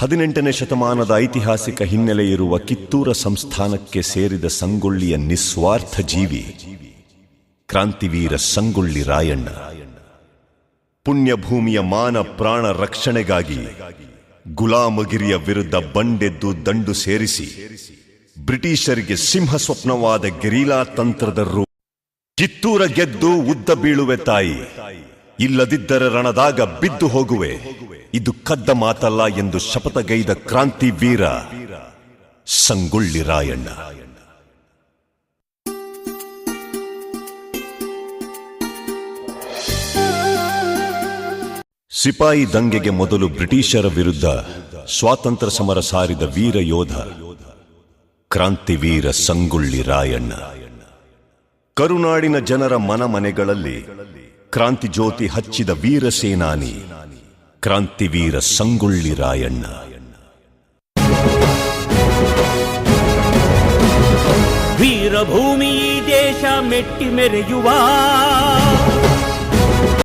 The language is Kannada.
ಹದಿನೆಂಟನೇ ಶತಮಾನದ ಐತಿಹಾಸಿಕ ಹಿನ್ನೆಲೆ ಇರುವ ಕಿತ್ತೂರ ಸಂಸ್ಥಾನಕ್ಕೆ ಸೇರಿದ ಸಂಗೊಳ್ಳಿಯ ನಿಸ್ವಾರ್ಥ ಜೀವಿ ಕ್ರಾಂತಿವೀರ ಸಂಗೊಳ್ಳಿ ರಾಯಣ್ಣ. ಪುಣ್ಯಭೂಮಿಯ ಮಾನ ಪ್ರಾಣ ರಕ್ಷಣೆಗಾಗಿ ಗುಲಾಮಗಿರಿಯ ವಿರುದ್ಧ ಬಂಡೆದ್ದು ದಂಡು ಸೇರಿಸಿ ಬ್ರಿಟಿಷರಿಗೆ ಸಿಂಹ ಸ್ವಪ್ನವಾದ ಗೆರೀಲಾ ತಂತ್ರದ ರೂಪ ಕಿತ್ತೂರ ಗೆದ್ದು ಉದ್ದ ಬೀಳುವೆ ತಾಯಿ. ಇಲ್ಲದಿದ್ದರೆ ರಣದಾಗ ಬಿದ್ದು ಹೋಗುವೆ. ಇದು ಕದ್ದ ಮಾತಲ್ಲ ಎಂದು ಶಪಥಗೈದ ಕ್ರಾಂತಿ ವೀರ ಸಂಗೊಳ್ಳಿ ರಾಯಣ್ಣ. ಸಿಪಾಯಿ ದಂಗೆಗೆ ಮೊದಲು ಬ್ರಿಟಿಷರ ವಿರುದ್ಧ ಸ್ವಾತಂತ್ರ್ಯ ಸಮರ ಸಾರಿದ ವೀರ ಯೋಧ ಕ್ರಾಂತಿವೀರ ಸಂಗೊಳ್ಳಿ ರಾಯಣ್ಣ. ಕರುನಾಡಿನ ಜನರ ಮನ ಮನೆಗಳಲ್ಲಿ ಕ್ರಾಂತಿ ಜ್ಯೋತಿ ಹಚ್ಚಿದ ವೀರ ಸೇನಾನಿ ಕ್ರಾಂತಿವೀರ ಸಂಗೊಳ್ಳಿ ರಾಯಣ್ಣ ವೀರಭೂಮಿ ಈ ದೇಶ ಮೆಟ್ಟಿ ಮೆರೆಯುವ